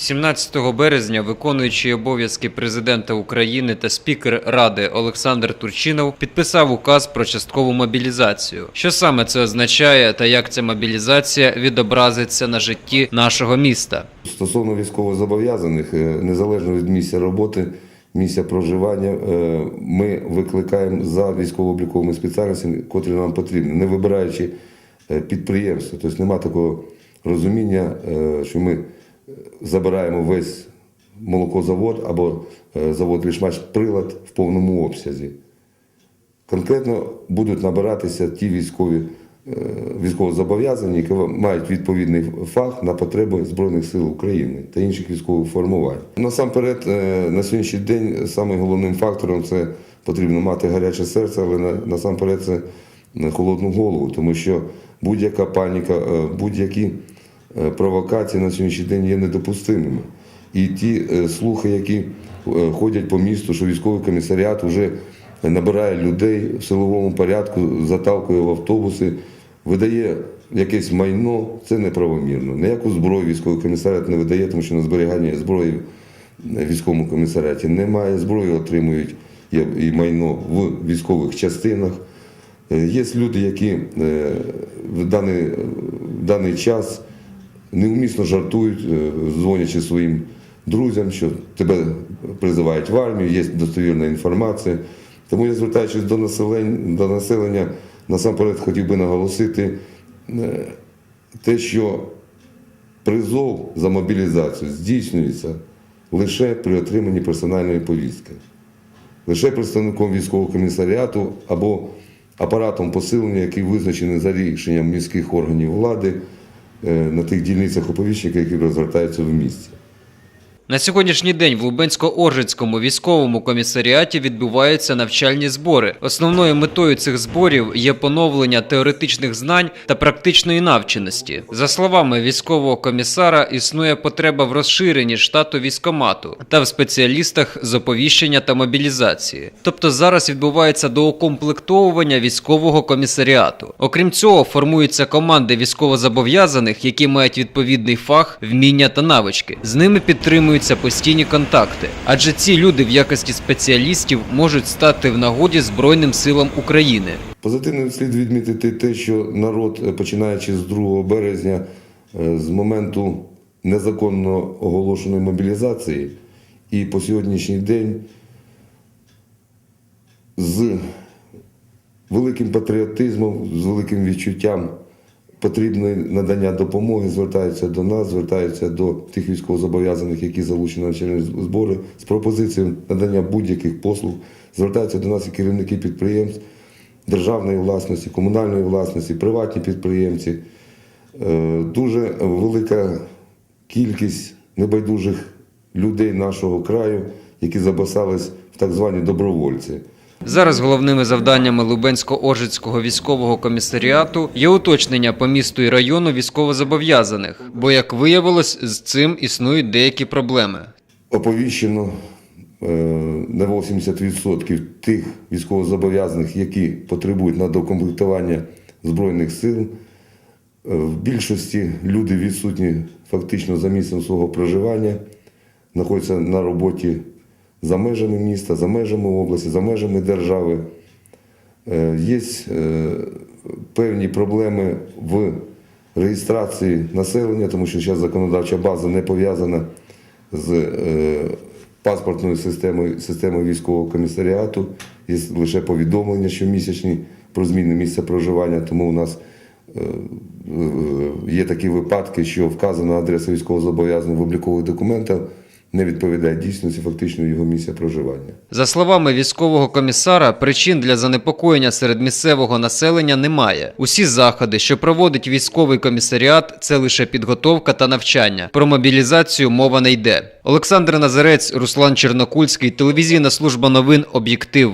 17 березня виконуючий обов'язки президента України та спікер Ради Олександр Турчинов підписав указ про часткову мобілізацію. Що саме це означає та як ця мобілізація відобразиться на житті нашого міста? Стосовно військовозобов'язаних, е, незалежно від місця роботи, місця проживання, е, ми викликаємо за військово-обліковими спеціальностями, котрі нам потрібні, не вибираючи е, підприємство. Тобто немає такого розуміння, що ми забираємо весь молокозавод або е, завод лішмач прилад в повному обсязі. Конкретно будуть набиратися ті військові е, військовозобов'язані, які мають відповідний фах на потреби Збройних сил України та інших військових формувань. Насамперед, е, на сьогоднішній день самим головним фактором це потрібно мати гаряче серце, але насамперед це холодну голову, тому що будь-яка паніка, будь-які провокації на сьогоднішній день є недопустимими. І ті е, слухи, які е, ходять по місту, що військовий комісаріат вже набирає людей в силовому порядку, заталкує в автобуси, видає якесь майно, це неправомірно. Ніяку зброю військовий комісаріат не видає, тому що на зберігання зброї в військовому комісаріаті немає. Зброю отримують і майно в військових частинах. Е, Є люди, які е, в даний, в даний час неумісно жартують, е, дзвонячи своїм друзям, що тебе призивають в армію, є достовірна інформація. Тому я звертаючись до населення, до населення, насамперед хотів би наголосити е, те, що призов за мобілізацію здійснюється лише при отриманні персональної повістки. Лише представником військового комісаріату або апаратом посилення, який визначений за рішенням міських органів влади на тих дільницях оповіщення, які розгортаються в місті. На сьогоднішній день в Лубенсько-Оржицькому військовому комісаріаті відбуваються навчальні збори. Основною метою цих зборів є поновлення теоретичних знань та практичної навченості. За словами військового комісара, існує потреба в розширенні штату військомату та в спеціалістах з оповіщення та мобілізації. Тобто зараз відбувається доукомплектовування військового комісаріату. Окрім цього, формуються команди військовозобов'язаних, які мають відповідний фах, вміння та навички. З ними підтримуються постійні контакти, адже ці люди в якості спеціалістів можуть стати в нагоді Збройним силам України. Позитивним слід відмітити те, що народ, е, починаючи з 2 березня, е, з моменту незаконно оголошеної мобілізації, і по сьогоднішній день з великим патріотизмом, з великим відчуттям потрібної надання допомоги звертаються до нас, звертаються до тих військовозобов'язаних, які залучені на навчальні збори, з пропозицією надання будь-яких послуг. Звертаються до нас і керівники підприємств державної власності, комунальної власності, приватні підприємці. Е, Дуже велика кількість небайдужих людей нашого краю, які записались в так звані добровольці. Зараз головними завданнями Лубенсько-Оржицького військового комісаріату є уточнення по місту і району військовозобов'язаних, бо, як виявилось, з цим існують деякі проблеми. Оповіщено е, на 80% тих військовозобов'язаних, які потребують на докомплектування Збройних сил. Е, В більшості люди відсутні фактично за місцем свого проживання, знаходяться на роботі за межами міста, за межами області, за межами держави. Е, Є е, певні проблеми в реєстрації населення, тому що зараз законодавча база не пов'язана з е, паспортною системою, системою військового комісаріату. Є лише повідомлення щомісячні про зміни місця проживання, тому у нас є такі випадки, що вказана адреса військовозобов'язаного в облікових документах не відповідає дійсності фактично його місця проживання. За словами військового комісара, причин для занепокоєння серед місцевого населення немає. Усі заходи, що проводить військовий комісаріат, це лише підготовка та навчання. Про мобілізацію мова не йде. Олександр Назарець, Руслан Чернокульський, телевізійна служба новин Об'єктив.